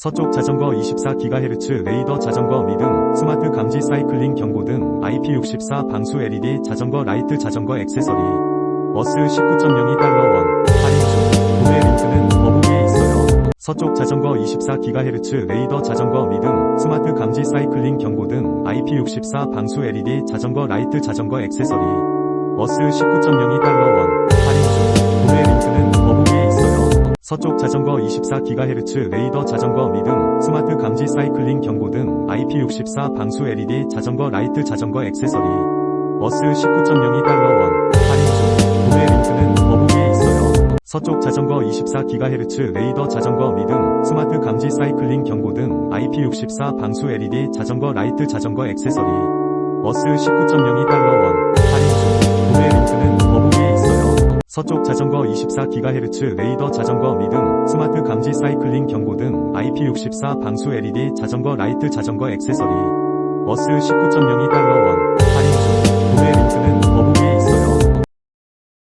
서쪽 자전거 24GHz 레이더 자전거 미등 스마트 감지 사이클링 경고 등 IP64 방수 LED 자전거 라이트 자전거 액세서리. 어스 19.02 달러 원. 할인 중. 구매 링크는 더보기에 있어요. 서쪽 자전거 24GHz 레이더 자전거 미등 스마트 감지 사이클링 경고 등 IP64 방수 LED 자전거 라이트 자전거 액세서리. 어스 19.02 달러 서쪽 자전거 24GHz 레이더 자전거 미등 스마트 감지 사이클링 경고 등 IP64 방수 LED 자전거 라이트 자전거 액세서리. 어스 19.02 달러 원. 할인 중. 구매 링크는 더보기에 있어요. 서쪽 자전거 24GHz 레이더 자전거 미등 스마트 감지 사이클링 경고 등 IP64 방수 LED 자전거 라이트 자전거 액세서리. 어스 19.02 달러 원 서쪽 자전거 24GHz 레이더 자전거 미등 스마트 감지 사이클링 경고 등 IP64 방수 LED 자전거 라이트 자전거 액세서리. 어스 19.02달러 원